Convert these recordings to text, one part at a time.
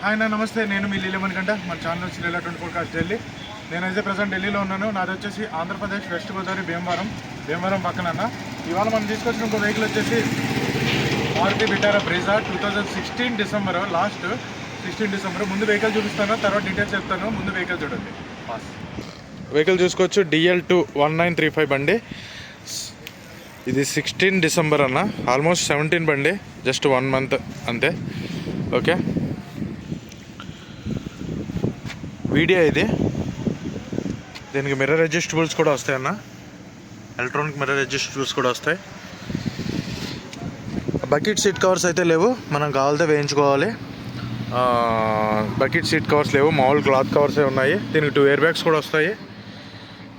Hi నా నమస్తే. నేను మీ లీలమణి గంట మన ఛానల్ వచ్చి Leela twenty four cast Delhi. నేనైతే ప్రజెంట్ ఢిల్లీలో ఉన్నాను. నాది వచ్చేసి ఆంధ్రప్రదేశ్ వెస్ట్ గోదావరి భీమవరం భీమవరం పక్కన అన్న. ఇవాళ మనం తీసుకొచ్చిన ఇంకో వెహికల్ వచ్చేసి Maruti బిటారా బ్రేజా two thousand sixteen December last sixteen December ముందు వెహికల్ చూపిస్తాను తర్వాత డీటెయిల్స్ చెప్తాను. ముందు వెహికల్ చూడండి. పాస్ వెహికల్ చూసుకోవచ్చు. DL two one nine three five బండి. ఇది సిక్స్టీన్ డిసెంబర్ అన్న. ఆల్మోస్ట్ సెవెంటీన్ బండి. జస్ట్ వన్ మంత్ అంతే. ఓకే వీడియో ఇది. దీనికి మిర్రర్ అడ్జస్టబుల్స్ కూడా వస్తాయి అన్న. ఎలక్ట్రానిక్ మిర్రర్ అడ్జస్టబుల్స్ కూడా వస్తాయి. బకెట్ సీట్ కవర్స్ అయితే లేవు. మనం కావాలితే వేయించుకోవాలి. బకెట్ సీట్ కవర్స్ లేవు. మామూలు క్లాత్ కవర్సే ఉన్నాయి. దీనికి టూ ఇయర్ బ్యాగ్స్ కూడా వస్తాయి.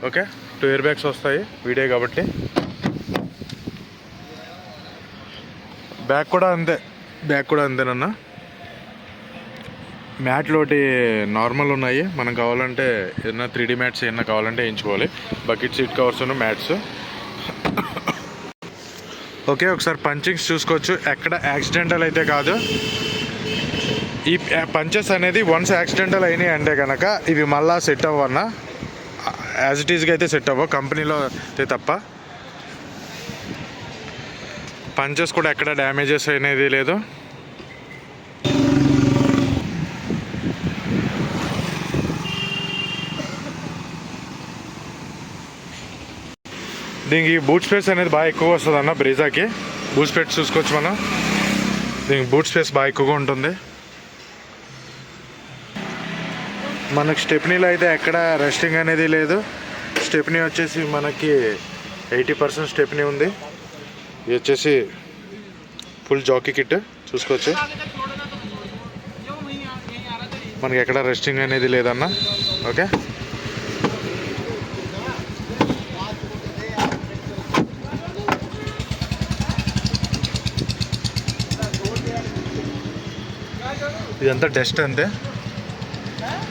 ఓకే టూ ఇయర్ బ్యాగ్స్ వస్తాయి. వీడియో కాబట్టి. బ్యాగ్ కూడా అంతే. బ్యాగ్ కూడా అంతేనన్నా. మ్యాట్లు ఒకటి నార్మల్ ఉన్నాయి. మనం కావాలంటే ఏదైనా త్రీ డీ మ్యాట్స్ ఏమైనా కావాలంటే వేయించుకోవాలి. బకెట్ సీట్ కవర్స్ ఉన్న మ్యాట్స్. ఓకే ఒకసారి పంచింగ్స్ చూసుకోవచ్చు. ఎక్కడ యాక్సిడెంటల్ అయితే కాదు. ఈ పంచెస్ అనేది వన్స్ యాక్సిడెంటల్ అయినాయి అంటే కనుక ఇవి మళ్ళా సెట్ అవ్వన్నా యాజ్ ఇట్ ఈజ్గా అయితే సెట్ అవ్వవు. కంపెనీలో అయితే తప్ప. పంచెస్ కూడా ఎక్కడ డ్యామేజెస్ అనేది లేదు. దీనికి బూట్ స్పేస్ అనేది బాగా ఎక్కువ వస్తుంది అన్న బ్రీజాకి బూట్ స్పేస్ చూసుకోవచ్చు మనం. దీనికి బూట్ స్పేస్ బాగా ఎక్కువగా ఉంటుంది. మనకు స్టెప్నీలో అయితే ఎక్కడ రెస్టింగ్ అనేది లేదు. స్టెప్నీ వచ్చేసి మనకి ఎయిటీ పర్సెంట్ స్టెప్నీ ఉంది. ఇది వచ్చేసి ఫుల్ జాకీ కిట్ చూసుకోవచ్చు. మనకి ఎక్కడ రెస్టింగ్ అనేది లేదన్నా. ఓకే ఇదంతా డస్ట్ అంతే.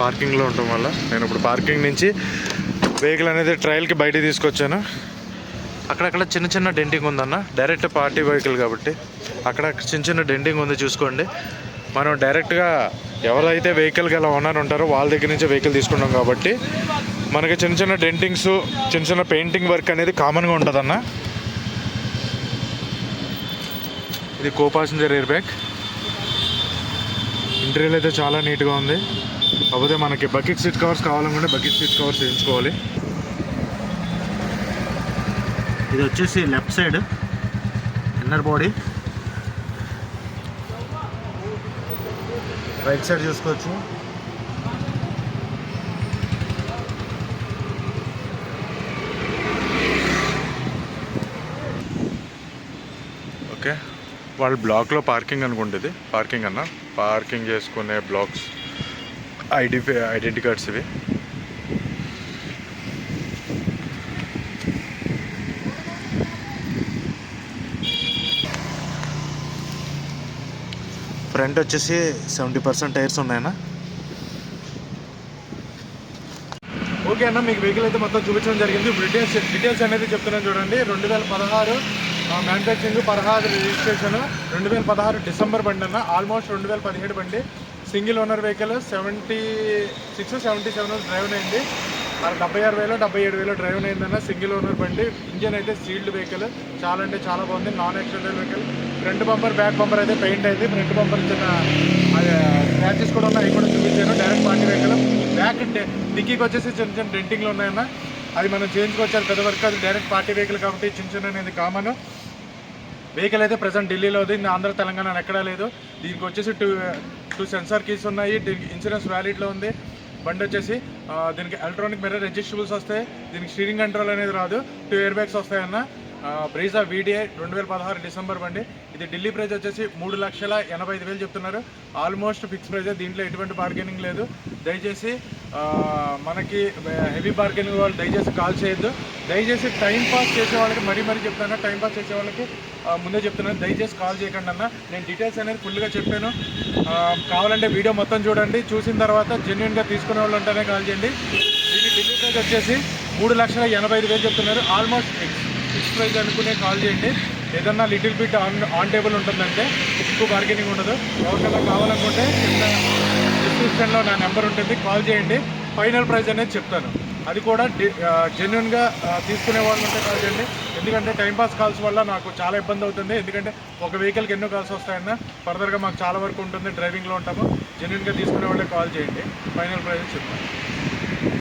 పార్కింగ్లో ఉండటం వల్ల. నేను ఇప్పుడు పార్కింగ్ నుంచి వెహికల్ అనేది ట్రయల్కి బయట తీసుకొచ్చాను. అక్కడక్కడ చిన్న చిన్న డెంటింగ్ ఉందన్న. డైరెక్ట్ పార్టీ వెహికల్ కాబట్టి అక్కడ చిన్న చిన్న డెంటింగ్ ఉంది చూసుకోండి. మనం డైరెక్ట్గా ఎవరైతే వెహికల్ గల ఓనర్ ఉంటారో వాళ్ళ దగ్గర నుంచి వెహికల్ తీసుకున్నాం కాబట్టి మనకి చిన్న చిన్న డెంటింగ్స్ చిన్న చిన్న పెయింటింగ్ వర్క్ అనేది కామన్గా ఉంటుందన్న. ఇది co passenger air bag. Material అయితే చాలా నీట్గా ఉంది. కాకపోతే మనకి బకెట్ సీట్ కవర్స్ కావాలనుకుంటే బకెట్ సీట్ కవర్స్ వేయించుకోవాలి. ఇది వచ్చేసి left side inner body. Right side చూసుకోవచ్చు. ఓకే. వాళ్ళ బ్లాక్లో పార్కింగ్ అనుకుంటుంది. పార్కింగ్ అన్న? పార్కింగ్ చేసుకునే బ్లాక్స్ ఐడి ఐడెంటి కార్డ్స్ ఇవి. ఫ్రంట్ వచ్చేసి సెవెంటీ పర్సెంట్ టైర్స్ ఉన్నాయన్నా. ఓకే అన్న మీకు వెహికల్ అయితే మొత్తం చూపించడం జరిగింది. డీటెయిల్స్ డీటెయిల్స్ అనేది చెప్తున్నాను చూడండి. రెండు వేల పదహారు మ్యానుఫ్యాక్చరింగ్ పదహారు రిజిస్ట్రేషన్ రెండు వేల పదహారు డిసెంబర్ బండి అన్న ఆల్మోస్ట్ రెండు వేల పదిహేడు బండి. Single owner vehicle seventy six seventy seven drive అయింది. డెబ్బై ఆరు వేలు డెబ్బై ఏడు వేలు డ్రైవ్ అయిందన్న సింగిల్ ఓనర్ బండి. ఇంజన్ అయితే సీల్డ్ వెహికల్. చాలా అంటే చాలా బాగుంది. Non accidental vehicle front bumper back bumper అయితే పెయింట్ అయింది ఫ్రంట్ బంపర్ చిన్న స్క్రాచెస్ కూడా ఉన్నాయి. కూడా చూపించాను. Direct party vehicle. బ్యాక్ డిక్కీకి వచ్చేసి చిన్న చిన్న డెంటింగ్లు ఉన్నాయన్న. అది మనం చేయించుకోవచ్చు. పెద్ద వరకు అది డైరెక్ట్ పార్టీ వెహికల్ కాబట్టి చిన్న చిన్న అనేది కామన్. వెహికల్ అయితే ప్రజెంట్ ఢిల్లీలో ఉంది ఆంధ్ర తెలంగాణ ఎక్కడా లేదు. దీనికి వచ్చేసి టూ టూ సెన్సార్ కీస్ ఉన్నాయి దీనికి ఇన్సూరెన్స్ వ్యాలిడ్లో ఉంది. బండి వచ్చేసి దీనికి ఎలక్ట్రానిక్ మిర్రర్ అడ్జస్టబుల్స్ వస్తాయి. దీనికి స్టీరింగ్ కంట్రోల్ అనేది రాదు. టూ ఇయర్ బ్యాగ్స్ వస్తాయన్న. బ్రీజా వీడిఐ రెండు వేల పదహారు డిసెంబర్ బండి. ఇది ఢిల్లీ ప్రైజ్ వచ్చేసి మూడు లక్షల ఎనభై ఐదు వేలు చెప్తున్నారు. ఆల్మోస్ట్ ఫిక్స్ ప్రైజే దీంట్లో ఎటువంటి బార్గెనింగ్ లేదు. దయచేసి మనకి హెవీ బార్గెనింగ్ వాళ్ళు దయచేసి కాల్ చేయొద్దు. దయచేసి టైం పాస్ చేసే వాళ్ళకి మరీ మరీ చెప్తాను టైం పాస్ చేసే వాళ్ళకి ముందే చెప్తున్నాను దయచేసి కాల్ చేయకండి అన్న. నేను డీటెయిల్స్ అనేది ఫుల్గా చెప్పాను. కావాలంటే వీడియో మొత్తం చూడండి. చూసిన తర్వాత జెన్యున్గా తీసుకునే వాళ్ళు ఉంటేనే కాల్ చేయండి. దీని ఢిల్లీ ప్రైజ్ వచ్చేసి మూడు లక్షల ఎనభై ఐదు వేలు చెప్తున్నారు. ఆల్మోస్ట్ ఫిక్స్ ప్రైజ్ అనుకునే కాల్ చేయండి. ఏదన్నా little bit on on table ఉంటుందంటే ఎక్కువ బార్గెనింగ్ ఉండదు. ఎవరికైనా కావాలనుకుంటే డిస్క్రిప్షన్లో నా నెంబర్ ఉంటుంది. కాల్ చేయండి. ఫైనల్ ప్రైస్ అనేది చెప్తాను. అది కూడా జెన్యున్గా తీసుకునే వాళ్ళు ఉంటే కాల్ చేయండి. ఎందుకంటే టైంపాస్ కాల్స్ వల్ల నాకు చాలా ఇబ్బంది అవుతుంది. ఎందుకంటే ఒక వెహికల్కి ఎన్నో కాల్స్ వస్తాయన్న ఫర్దర్గా మాకు చాలా వరకు ఉంటుంది. డ్రైవింగ్లో ఉంటాము. జెన్యున్గా తీసుకునే వాళ్ళే కాల్ చేయండి. ఫైనల్ ప్రైస్ చెప్తాను.